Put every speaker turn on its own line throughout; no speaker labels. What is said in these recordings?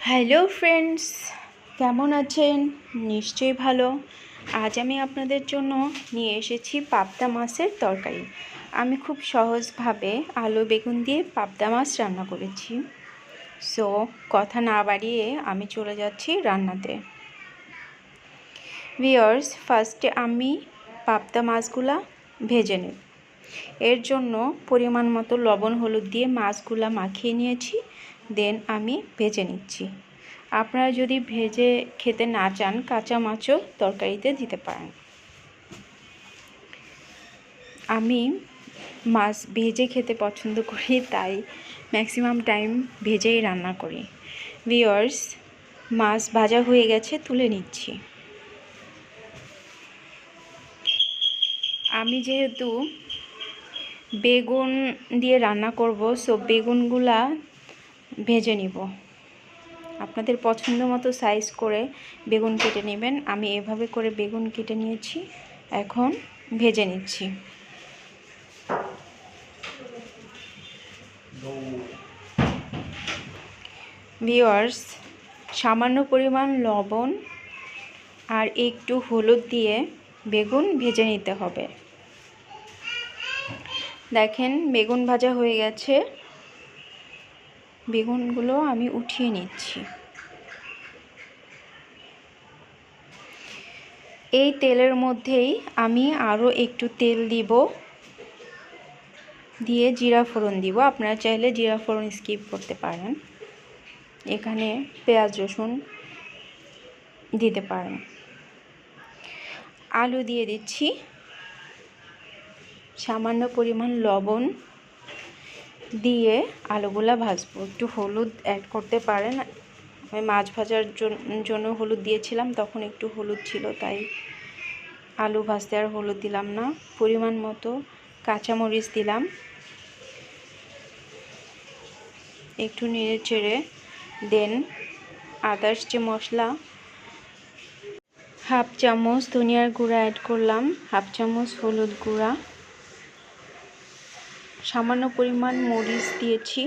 Hello friends কেমন আছেন? নিশ্চয়ই ভালো। আজ আমি আপনাদের জন্য নিয়ে এসেছি পাবদা মাছের তরকারি। আমি খুব সহজভাবে আলু, বেগুন দিয়ে পাবদা মাছ রান্না করেছি। সো কথা না বাড়িয়ে আমি চলে যাচ্ছি রান্নাতে। ভিওর্স ফার্স্টে আমি পাবদা মাছগুলা ভেজে নেব। এর জন্য পরিমাণ মতো লবণ, হলুদ দিয়ে মাছগুলা মাখিয়ে নিয়েছি। দেন আমি ভেজে নিচ্ছি। আপনারা যদি ভেজে খেতে না চান, কাঁচা মাছও তরকারিতে দিতে পারেন। আমি মাছ ভেজে খেতে পছন্দ করি, তাই ম্যাক্সিমাম টাইম ভেজেই রান্না করি। ভিওয়ার্স মাছ ভাজা হয়ে গেছে, তুলে নিচ্ছি। আমি যেহেতু বেগুন দিয়ে রান্না করব সো বেগুনগুলা ভেজে নিব। আপনাদের পছন্দ মতো সাইজ করে বেগুন কেটে নেবেন। আমি এভাবে করে বেগুন কেটে নিয়েছি। এখন ভেজে নিচ্ছি। ভিওয়ার্স সামান্য পরিমাণ লবণ আর একটু হলুদ দিয়ে বেগুন ভেজে নিতে হবে। দেখেন বেগুন ভাজা হয়ে গেছে। বেগুনগুলো আমি উঠিয়ে নিচ্ছি। এই তেলের মধ্যেই আমি আরও একটু তেল দিব। দিয়ে জিরা ফোড়ন দিব। আপনারা চাইলে জিরা ফোড়ন স্কিপ করতে পারেন। এখানে পেঁয়াজ, রসুন দিতে পারেন। আলু দিয়ে দিচ্ছি। সামান্য পরিমাণ লবণ দিয়ে আলুগুলা ভাজবো। একটু হলুদ অ্যাড করতে পারেন। আমি মাছ ভাজার জন্য হলুদ দিয়েছিলাম, তখন একটু হলুদ ছিল, তাই আলু ভাজতে আর হলুদ দিলাম না। পরিমাণ মতো কাঁচামরিচ দিলাম। একটু নেড়ে চেড়ে দেন। আদার্স যে মশলা, হাফ চামচ ধনিয়ার গুঁড়া অ্যাড করলাম। হাফ চামচ হলুদ গুঁড়া। সামান্য পরিমাণ মরিচ দিয়েছি।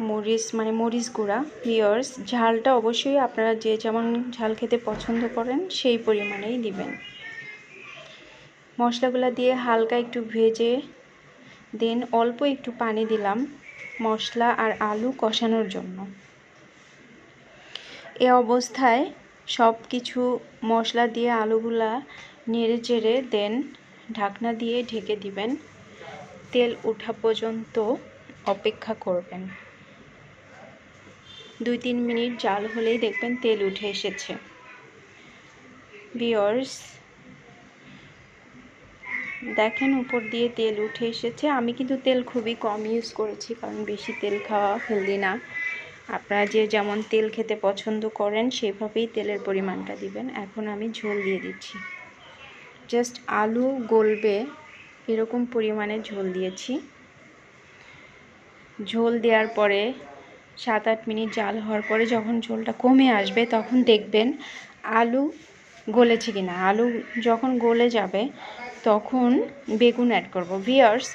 মরিচ মানে মরিচ গুঁড়া ভিওর্স ঝালটা অবশ্যই আপনারা যে যেমন ঝাল খেতে পছন্দ করেন, সেই পরিমাণেই দিবেন। মশলাগুলো দিয়ে হালকা একটু ভেজে, দেন অল্প একটু পানি দিলাম মশলা আর আলু কষানোর জন্য। এ অবস্থায় সব কিছু মশলা দিয়ে আলুগুলা নেড়ে চেড়ে, দেন ঢাকনা দিয়ে ঢেকে দিবেন। তেল ওঠা পর্যন্ত অপেক্ষা করবেন। দুই তিন মিনিট জাল হলেই দেখবেন তেল উঠে এসেছে। বিয়র্স দেখেন উপর দিয়ে তেল উঠে এসেছে। আমি কিন্তু তেল খুবই কম ইউজ করেছি, কারণ বেশি তেল খাওয়া হেলদি না। আপনারা যে যেমন তেল খেতে পছন্দ করেন, সেভাবেই তেলের পরিমাণটা দিবেন। এখন আমি ঝোল দিয়ে দিচ্ছি। জাস্ট আলু গলবে এরকম পরিমাণে ঝোল দিয়েছি। ঝোল দেওয়ার পরে সাত আট মিনিট জাল হওয়ার পরে যখন ঝোলটা কমে আসবে তখন দেখবেন আলু গলেছে কি না আলু যখন গলে যাবে তখন বেগুন অ্যাড করব। ভিয়ার্স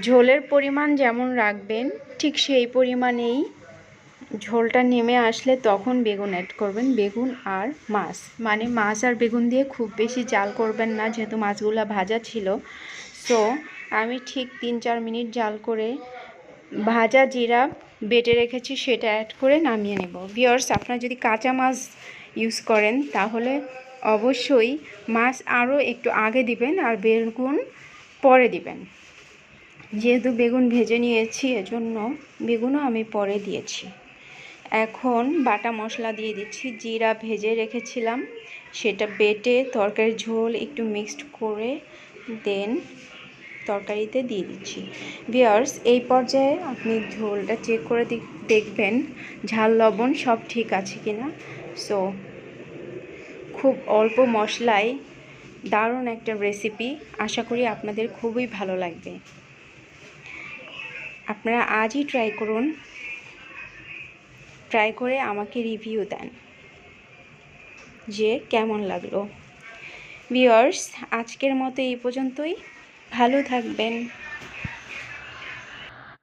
ঝোলের পরিমাণ যেমন রাখবেন ঠিক সেই পরিমাণেই ঝোলটা নেমে আসলে তখন বেগুন অ্যাড করবেন, বেগুন আর মাছ। মানে মাছ আর বেগুন দিয়ে খুব বেশি জাল করবেন না, যেহেতু মাছগুলো ভাজা ছিল। সো আমি ঠিক তিন চার মিনিট জাল করে ভাজা জিরা বেটে রেখেছি, সেটা অ্যাড করে নামিয়ে নেব। ভিওর্স আপনারা যদি কাঁচা মাছ ইউজ করেন, তাহলে অবশ্যই মাছ আরও একটু আগে দিবেন আর বেগুন পরে দিবেন। যেহেতু বেগুন ভেজে নিয়েছি, এজন্য বেগুনও আমি পরে দিয়েছি। এখন বাটা মশলা দিয়ে দিচ্ছি, জিরা ভেজে রেখেছিলাম। সেটা বেটে তরকারির ঝোল একটু মিক্সড করে দেন তরকারিতে দিয়ে দিচ্ছি। বিয়ার্স এই পর্যায়ে আপনি ঝোলটা চেক করে দেখবেন ঝাল, লবণ সব ঠিক আছে কিনা। সো খুব অল্প মশলায় দারুণ একটা রেসিপি আশা করি আপনাদের খুবই ভালো লাগবে। আপনারা আজই ট্রাই করুন। ট্রাই করে আমাকে রিভিউ দেন। যে কেমন লাগল। ভিওর্স আজকের মতো এই পর্যন্তই। ভালো থাকবেন।